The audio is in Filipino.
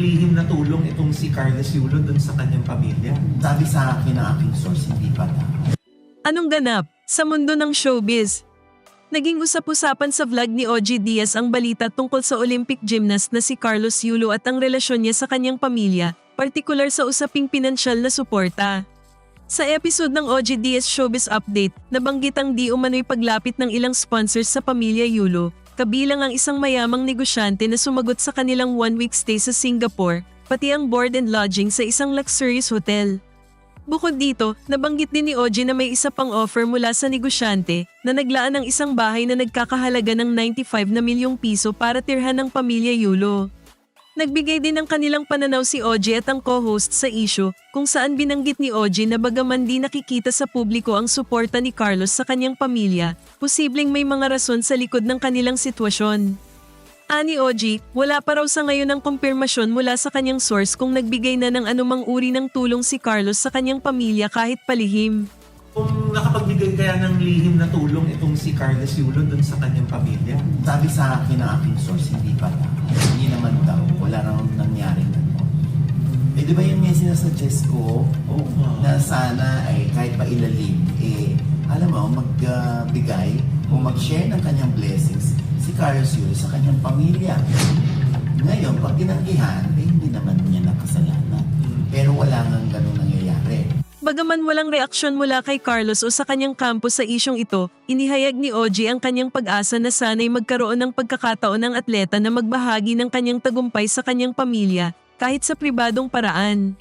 lihim na tulong itong si Carlos Yulo dun sa kanyang pamilya. Sabi sa akin ng aking source, hindi pa daw. Anong ganap sa mundo ng showbiz? Naging usap-usapan sa vlog ni OG Diaz ang balita tungkol sa Olympic gymnast na si Carlos Yulo at ang relasyon niya sa kanyang pamilya, partikular sa usaping pinansyal na suporta. Sa episode ng OG Diaz Showbiz Update, nabanggit ang di umano'y paglapit ng ilang sponsors sa pamilya Yulo, kabilang ang isang mayamang negosyante na sumagot sa kanilang one-week stay sa Singapore, pati ang board and lodging sa isang luxurious hotel. Bukod dito, nabanggit din ni OG na may isa pang offer mula sa negosyante na naglaan ng isang bahay na nagkakahalaga ng 95 na milyong piso para tirhan ng pamilya Yulo. Nagbigay din ng kanilang pananaw si OG at ang co-host sa issue kung saan binanggit ni OG na bagaman di nakikita sa publiko ang suporta ni Carlos sa kanyang pamilya, posibleng may mga rason sa likod ng kanilang sitwasyon. Ani OG, wala pa raw sa ngayon ang kumpirmasyon mula sa kanyang source kung nagbigay na ng anumang uri ng tulong si Carlos sa kanyang pamilya kahit palihim. Kaya ng lihim na tulong itong si Carlos Yulo dun sa kanyang pamilya. Sabi sa akin ng aking source, hindi pa. Hindi naman daw. Wala nang nangyari na Eh di ba yun nga sinasuggest ko Oo na sana ay kahit pa ilalim, eh, alam mo, magbigay o mag-share ng kanyang blessings si Carlos Yuri sa kanyang pamilya. Ngayon, pag tinanggihan, eh, hindi naman niya nakasalanan. Bagaman walang reaksyon mula kay Carlos o sa kanyang kampo sa isyong ito, inihayag ni OG ang kanyang pag-asa na sana'y magkaroon ng pagkakataon ng atleta na magbahagi ng kanyang tagumpay sa kanyang pamilya kahit sa pribadong paraan.